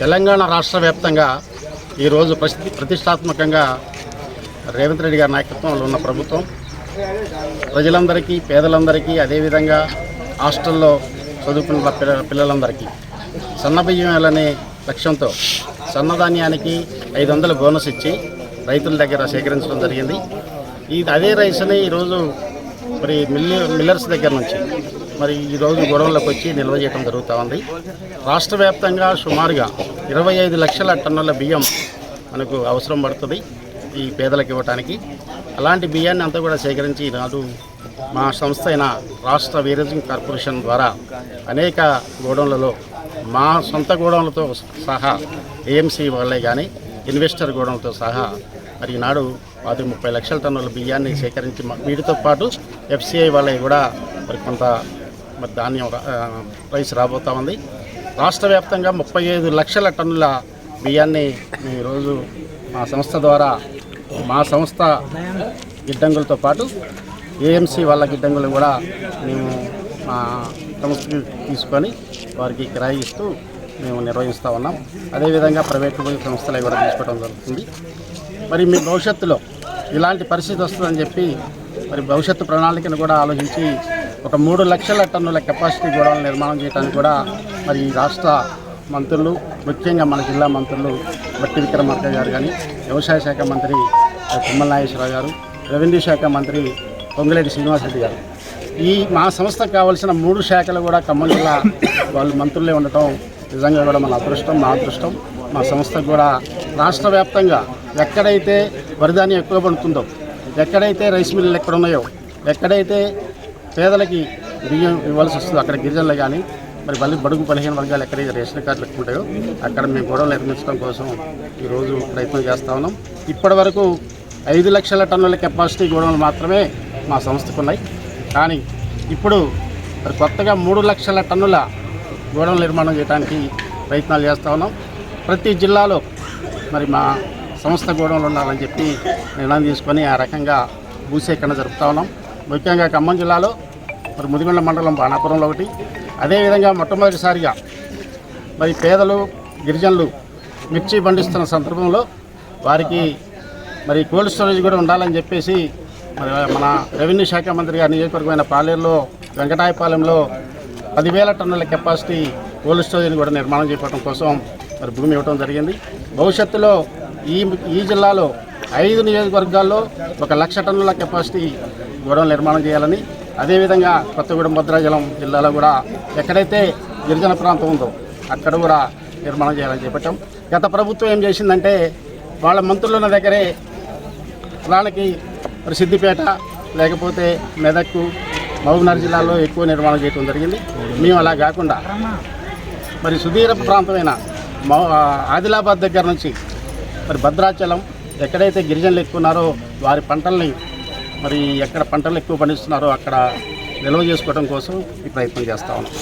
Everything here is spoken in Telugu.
తెలంగాణ రాష్ట్ర వ్యాప్తంగా ఈరోజు ప్రతిష్టాత్మకంగా రేవంత్ రెడ్డి గారి నాయకత్వంలో ఉన్న ప్రభుత్వం ప్రజలందరికీ పేదలందరికీ అదేవిధంగా హాస్టల్లో చదువుకున్న పిల్ల పిల్లలందరికీ సన్నబియ్యం అనే లక్ష్యంతో సన్నధాన్యానికి ఐదు వందల బోనస్ ఇచ్చి రైతుల దగ్గర సేకరించడం జరిగింది. ఈ అదే రైస్ని ఈరోజు మరి మిల్లి మిల్లర్స్ దగ్గర నుంచి మరి ఈరోజు గొడవలకు వచ్చి నిల్వ చేయడం జరుగుతూ ఉంది. రాష్ట్ర వ్యాప్తంగా సుమారుగా ఇరవై ఐదు లక్షల టన్నుల బియ్యం మనకు అవసరం పడుతుంది ఈ పేదలకు ఇవ్వటానికి. అలాంటి బియ్యాన్ని అంతా కూడా సేకరించి ఈనాడు మా సంస్థ అయిన రాష్ట్ర వీరేజింగ్ కార్పొరేషన్ ద్వారా అనేక గోడౌన్లలో మా సొంత గోడౌన్లతో సహా ఏఎంసీ వాళ్ళే కానీ ఇన్వెస్టర్ గోడౌన్లతో సహా మరి ఈనాడు అది ముప్పై లక్షల టన్నుల బియ్యాన్ని సేకరించి వీటితో పాటు ఎఫ్సిఐ వాళ్ళకి కూడా మరి కొంత మరి ధాన్యం రైస్ రాబోతా ఉంది. రాష్ట్ర వ్యాప్తంగా ముప్పై ఐదు లక్షల టన్నుల బియ్యాన్ని మేము ఈరోజు మా సంస్థ ద్వారా మా సంస్థ గిడ్డంగులతో పాటు ఏఎంసీ వాళ్ళ గిడ్డంగులు కూడా మేము మా సంస్థకి తీసుకొని వారికి కిరాయి ఇస్తూ మేము నిర్వహిస్తూ ఉన్నాం. అదేవిధంగా ప్రైవేట్ సంస్థలు కూడా తీసుకోవడం జరుగుతుంది. మరి మీ భవిష్యత్తులో ఇలాంటి పరిస్థితి వస్తుందని చెప్పి మరి భవిష్యత్తు ప్రణాళికను కూడా ఆలోచించి ఒక మూడు లక్షల టన్నుల కెపాసిటీ గోడౌన్లు నిర్మాణం చేయడానికి కూడా మరి ఈ రాష్ట్ర మంత్రులు ముఖ్యంగా మన జిల్లా మంత్రులు బట్టి విక్రమార్క గారు కానీ వ్యవసాయ శాఖ మంత్రి తుమ్మల నాగేశ్వరరావు గారు రెవెన్యూ శాఖ మంత్రి పొంగులేటి శ్రీనివాసరెడ్డి గారు. ఈ మా సంస్థకు కావాల్సిన మూడు శాఖలు కూడా ఖమ్మం జిల్లా వాళ్ళు మంత్రులే ఉండటం నిజంగా కూడా మన అదృష్టం మా అదృష్టం మా సంస్థకు కూడా రాష్ట్ర వ్యాప్తంగా ఎక్కడైతే వరిధాన్యం ఎక్కువ పడుతుందో ఎక్కడైతే రైస్ మిల్లులు ఎక్కడ ఉన్నాయో ఎక్కడైతే పేదలకి బియ్యం ఇవ్వాల్సి వస్తుందో అక్కడ గిరిజనులు కానీ మరి బలి బడుగు బలహీన వర్గాలు ఎక్కడైతే రేషన్ కార్డులు ఎక్కువ ఉంటాయో అక్కడ మేము గొడవలు నిర్మించడం కోసం ఈరోజు ప్రయత్నం చేస్తూ ఉన్నాం. ఇప్పటి వరకు ఐదు లక్షల టన్నుల కెపాసిటీ గోడౌన్లు మాత్రమే మా సంస్థకు ఉన్నాయి. కానీ ఇప్పుడు మరి కొత్తగా మూడు లక్షల టన్నుల గోడౌన్ నిర్మాణం చేయడానికి ప్రయత్నాలు చేస్తూ ఉన్నాం. ప్రతి జిల్లాలో మరి మా సంస్థ గోడౌన్లు ఉండాలని చెప్పి నిర్ణయం తీసుకొని ఆ రకంగా భూసేకరణ జరుపుతూ ఉన్నాం. ముఖ్యంగా ఖమ్మం జిల్లాలో మరి ముదిగొండ మండలం బాణాపురంలో ఒకటి. అదేవిధంగా మొట్టమొదటిసారిగా మరి పేదలు గిరిజనులు మిర్చి పండిస్తున్న సందర్భంలో వారికి మరి కోల్డ్ స్టోరేజ్ కూడా ఉండాలని చెప్పేసి మరి మన రెవెన్యూ శాఖ మంత్రి గారి నియోజకవర్గమైన పాలేరులో వెంకటాయపాలెంలో పదివేల టన్నుల కెపాసిటీ కోల్డ్ స్టోరేజ్ కూడా నిర్మాణం చేయడం కోసం మరి భూమి ఇవ్వడం జరిగింది. భవిష్యత్తులో ఈ ఈ జిల్లాలో ఐదు నియోజకవర్గాల్లో ఒక లక్ష టన్నుల కెపాసిటీ గోడౌన్ నిర్మాణం చేయాలని అదేవిధంగా కొత్తగూడెం భద్రాచలం జిల్లాలో కూడా ఎక్కడైతే గిరిజన ప్రాంతం ఉందో అక్కడ కూడా నిర్మాణం చేయాలని చెప్పటం. గత ప్రభుత్వం ఏం చేసిందంటే వాళ్ళ మంత్రులున్న దగ్గరే వాళ్ళకి సిద్దిపేట లేకపోతే మెదక్కు మహబూబ్నగర్ జిల్లాలో ఎక్కువ నిర్మాణం చేయడం జరిగింది. మేము అలా కాకుండా మరి సుదీర ప్రాంతమైన మౌ ఆదిలాబాద్ దగ్గర నుంచి మరి భద్రాచలం ఎక్కడైతే గిరిజనులు ఎక్కువ ఉన్నారో వారి పంటల్ని మరి ఎక్కడ పంటలు ఎక్కువ పండిస్తున్నారో అక్కడ నిల్వ చేసుకోవడం కోసం ఈ ప్రయత్నం చేస్తా ఉన్నాం.